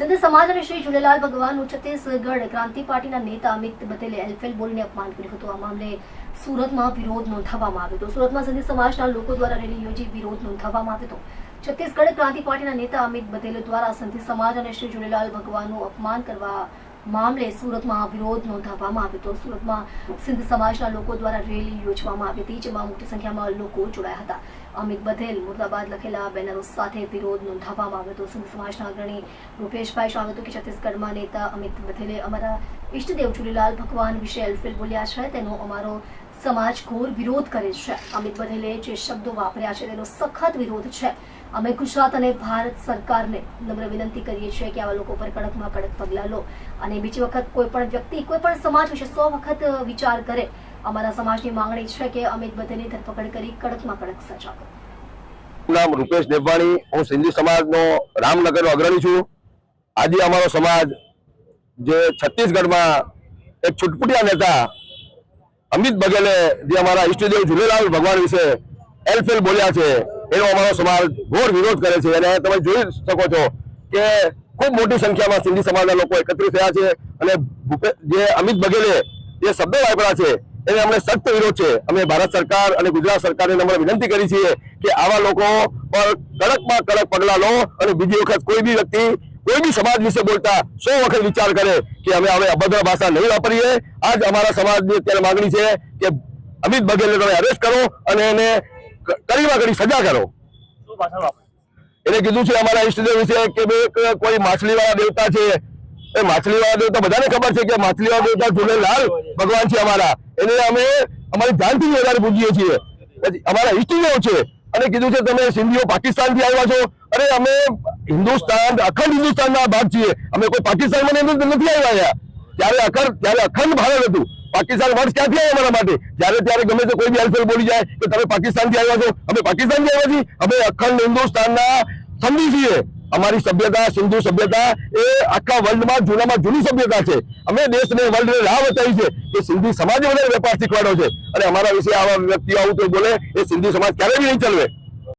સિંધ સમાજ અને શ્રી ઝૂલેલાલ ભગવાનનું છત્તીસગઢ ક્રાંતિ પાર્ટીના નેતા અમિત પટેલે એલફેલ બોલીને અપમાન કર્યું હતું. આ મામલે સુરતમાં વિરોધ નોંધાવવામાં આવ્યો હતો. સુરતમાં સિંધી સમાજના લોકો દ્વારા રેલી યોજી વિરોધ નોંધાવવામાં આવ્યો હતો. છત્તીસગઢ ક્રાંતિ પાર્ટીના નેતા અમિત પટેલ દ્વારા સિંધી સમાજ અને શ્રી ઝૂલેલાલ ભગવાનનું અપમાન કરવા મામલે સુરતમાં વિરોધ નોંધાવવામાં આવ્યો હતો. સુરતમાં સિંધ સમાજના લોકો દ્વારા રેલી યોજવામાં આવી હતી, જેમાં મોટી સંખ્યામાં લોકો જોડાયા હતા. અમિત બધેલ મુર્દાબાદ લખેલા બેનરો સાથે વિરોધ નોંધાવવામાં આવ્યો હતો. સિંધ સમાજના અગ્રણી રૂપેશભાઈ જણાવ્યું હતું કે છત્તીસગઢમાં નેતા અમિત બધેલે અમારા ઈષ્ટદેવ ઝૂલેલાલ ભગવાન વિશે એલફેલ બોલ્યા છે. તેનો અમારો સમાજ ઘોર વિરોધ કરે છે. અમિત બધેલે જે શબ્દો વાપર્યા છે, તેનો સખત વિરોધ છે. અમે ગુજરાત અને ભારત સરકારને નમ્ર વિનંતી કરીએ છીએ કે આવા લોકો પર કડકમાં કડક પગલાં લો. અને બીજી વખત કોઈ પણ વ્યક્તિ, કોઈ પણ સમાજ વિશે સો વખત વિચાર કરે, અમારા સમાજની માંગણી છે કે અમિત બધેની ધરપકડ કરી કડકમાં કડક સજા કરો. નામ રૂપેશ નેપાણી હું સિંધી સમાજનો રામનગરનો અગ્રણી છું. આજે અમારો સમાજ જે છત્તીસગઢમાં એક છુટપુટિયા નેતા અમિત બઘેલે જે અમારા ઈષ્ટદેવ ઝૂલેલાલ ભગવાન વિશે એલફેલ બોલ્યા છે, એનો અમારો સમાજ ઘોર વિરોધ કરે છે. અને તમે જોઈ શકો છો કે ખૂબ મોટી સંખ્યામાં સિંધી સમાજના લોકો એકત્રિત થયા છે અને જે અમિત બઘેલે જે શબ્દો વાપર્યા છે, એને અમને સખ્ત વિરોધ છે. અમે ભારત સરકાર અને ગુજરાત સરકારને નમ્ર વિનંતી કરી છીએ કે આવા લોકો પર કડકમાં કડક પગલાં લો અને બીજી વખત કોઈ બી વ્યક્તિ કોઈ બી સમાજ વિશે બોલતા સો વખત વિચાર કરે કે અમે હવે અભદ્ર ભાષા નહીં વાપરીએ. આજ અમારા સમાજની અત્યારે માંગણી છે કે અમિત બઘેલને તમે અરેસ્ટ કરો અને એને કડીમાં કડી સજા કરો. એને કીધું છે અમારા ઈષ્ટદેવ વિશે કે બે કોઈ માછલીવાળા દેવતા છે. એ માછલીવાળા દેવતા બધાને ખબર છે કે માછલીવાળા દેવતા ઝૂલેલાલ ભગવાન છે અમારા. એને અમે અમારી જાનથી વધારે પૂજીએ છીએ. અમારા ઈષ્ટદેવ છે. અને કીધું છે તમે સિંધીઓ પાકિસ્તાનથી આવ્યા છો. અરે અમે હિન્દુસ્તાન, અખંડ હિન્દુસ્તાનના ભાગ છીએ. અમે કોઈ પાકિસ્તાનમાં નથી આવ્યા અહીંયા. ત્યારે અખંડ ત્યારે અખંડ ભારત હતું. પાકિસ્તાન વર્ષ ક્યાંથી આવ્યા અમારા માટે? જ્યારે, ત્યારે ગમે તે કોઈ બી હેલ્પફુલ બોલી જાય કે તમે પાકિસ્તાનથી આવ્યા છો. અમે પાકિસ્તાનથી આવ્યા છીએ. અમે અખંડ હિન્દુસ્તાનના સંધિ છીએ. અમારી સભ્યતા, સિંધુ સભ્યતા એ આખા વર્લ્ડમાં જૂનામાં જૂની સભ્યતા છે. અમે દેશને, વર્લ્ડને રાહ બતાવી છે કે સિંધી સમાજે વધારે વેપાર શીખવાડો છે. અને અમારા વિશે આવા વ્યક્તિ આવું કોઈ બોલે, એ સિંધી સમાજ ક્યારેય નહીં ચલવે.